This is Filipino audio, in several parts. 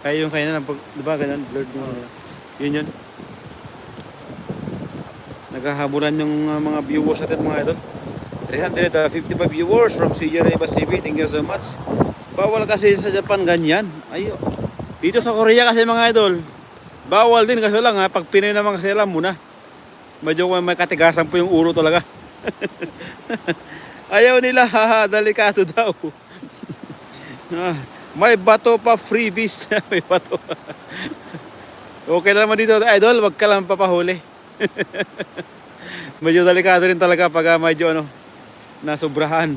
Kaya yung pag, di ba, ganun, blurred ano. Yun yun. Naghahabulan yung uh, mga viewers natin mga idol. 355 viewers from CJ Rivas TV. Thank you so much. Bawal kasi sa Japan ganyan. Ayo. Dito sa Korea kasi mga idol, bawal din kasi lang ha, pag Pinoy naman kasi alam mo na. Medyo may katigasan po yung ulo talaga. Ayaw nila, haha, delikado daw. Ah, may bato pa freebies. may bato. okay lang naman dito, idol, wag ka lang papahuli. medyo delikado rin talaga pag ah, medyo ano, nasobrahan.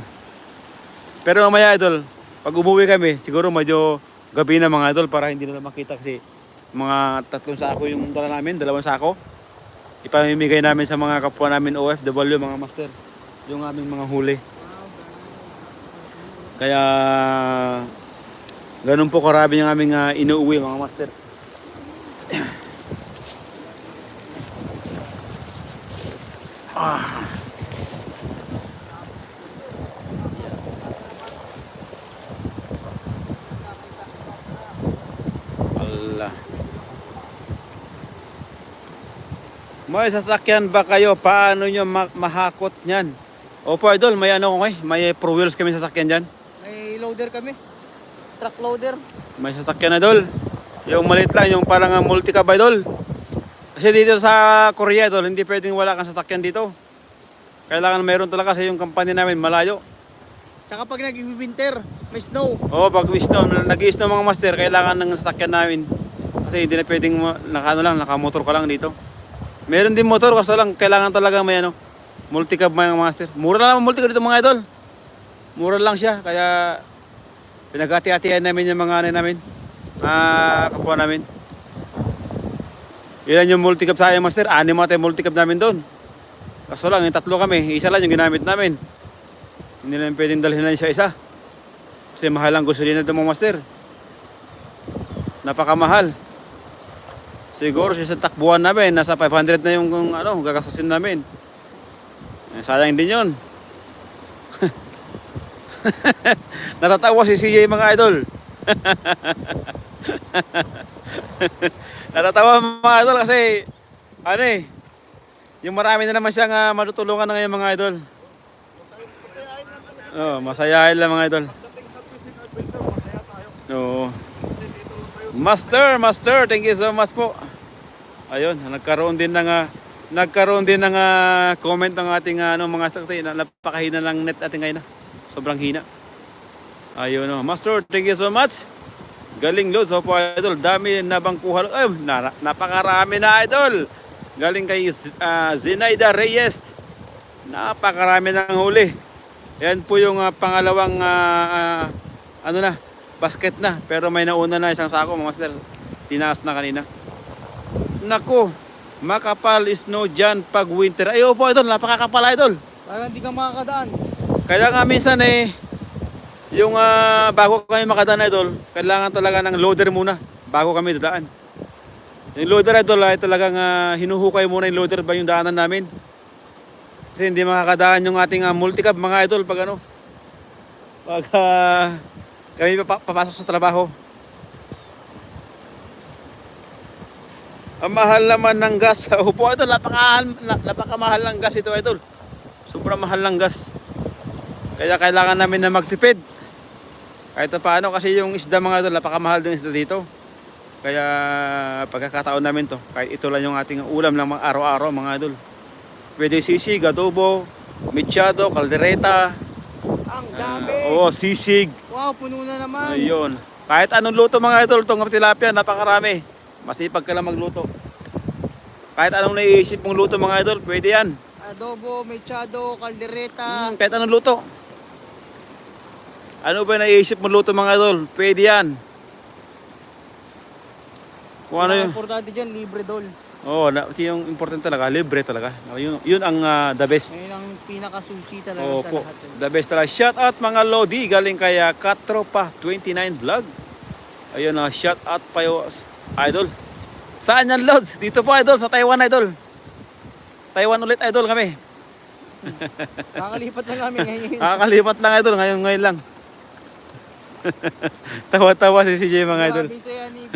Pero mamaya idol, pag umuwi kami, siguro medyo gabi na mga idol para hindi na makita kasi mga tatlong sako yung dala namin, dalawang sako. Ipamimigay namin sa mga kapwa namin OFW, mga master, yung aming mga huli. Kaya ganun po karami yung aming ah, inuuwi mga master. Ah. Allah. May sasakyan ba kayo? Paano nyo ma- mahakot niyan? Opo, idol, may ano ko eh. May pro wheels kami sasakyan dyan. May loader kami. Truck loader. May sasakyan na idol. Yung maliit lang, yung parang uh, multi-cab idol. Kasi dito sa Korea idol, hindi pwedeng wala kang sasakyan dito. Kailangan meron talaga kasi yung company namin malayo. Tsaka pag nag-winter, may snow. Oo, pag snow, nag-snow mga master, kailangan ng sasakyan namin. Kasi hindi na pwedeng naka, ano lang, nakamotor ka lang dito. Meron din motor, kaso lang kailangan talaga may ano, multi-cab mga master. Mura lang ang multi-cab dito mga idol. Mura lang siya, kaya pinaghati-hatian namin yung mga ano namin, ah, kapwa namin. Ilan yung multi-cab sa master? Anim mga tayo multi-cab namin doon. Kaso lang, yung tatlo kami, isa lang yung ginamit namin. Hindi namin pwedeng dalhin lang siya isa. Kasi mahal ang gasolina ito mga master. Napakamahal. Siguro sa isang takbuhan namin, nasa 500 na yung kung ano, gagastusin namin. Eh, sayang din yun. Natatawa si CJ mga idol. Natatawa mga idol kasi ano eh, yung marami na naman siyang uh, matutulungan na mga idol. Oh, masayahin lang mga idol. Oo. Master, master, thank you so much po. Ayun, nagkaroon din ng ah, nagkaroon din ng ah, comment ng ating ah, ano mga kasi na napakahina lang net ating ngayon. ah. Sobrang hina. Ayun no. Master, thank you so much. Galing loads po idol. Dami na bang kuha. Ay, na, napakarami na idol. Galing kay ah, Zinaida Reyes. Napakarami ng huli. Yan po yung ah, pangalawang ah, ah, ano na, basket na. Pero may nauna na isang sako, mga master. Tinaas na kanina. Nako, makapal snow dyan pag winter. Ay, opo, idol, napakakapal, idol. Parang hindi ka makakadaan. Kaya nga minsan eh, yung ah, bago kami makadaan, idol, kailangan talaga ng loader muna bago kami dadaan. Yung loader, idol, ay talagang ah, hinuhukay muna yung loader ba yung daanan namin. Kasi hindi makakadaan yung ating ah, multicab, mga idol, pag ano, pag ah, kami papa- papasok sa trabaho. Ang mahal naman ng gas. Upo ito, napaka, napakamahal ng gas ito, idol. Sobrang mahal ng gas. Kaya kailangan namin na magtipid. Kahit na paano kasi yung isda mga idol, napakamahal din isda dito. Kaya pagkakataon namin to, kahit ito lang yung ating ulam ng mga araw-araw mga idol. Pwede sisig, adobo, mechado, kaldereta, Ang ah, dami. oo, sisig. Wow, puno na naman. Ayun. Kahit anong luto mga idol, itong tilapia, napakarami. Masipag ka lang magluto. Kahit anong naiisip mong luto mga idol, pwede yan. Adobo, mechado, kaldereta. Hmm, kahit anong luto. Ano ba naiisip mong luto mga idol? Pwede yan. Kung ano Ang yun. importante dyan, libre dol. Oo, na, ito yung important talaga. Libre talaga. Yun, yun ang ah, the best. Ngayon ang pinaka-susi talaga Opo, sa lahat. eh. the best talaga. Shout out mga Lodi, galing kay uh, Katropa 29 Vlog. Ayun na, shout out pa yung idol. Saan yan Lods? Dito po idol, sa Taiwan idol. Taiwan ulit idol kami. Kakalipat na namin ngayon. Nakakalipat lang idol, ngayon ngayon lang. Tawa-tawa si CJ mga idol.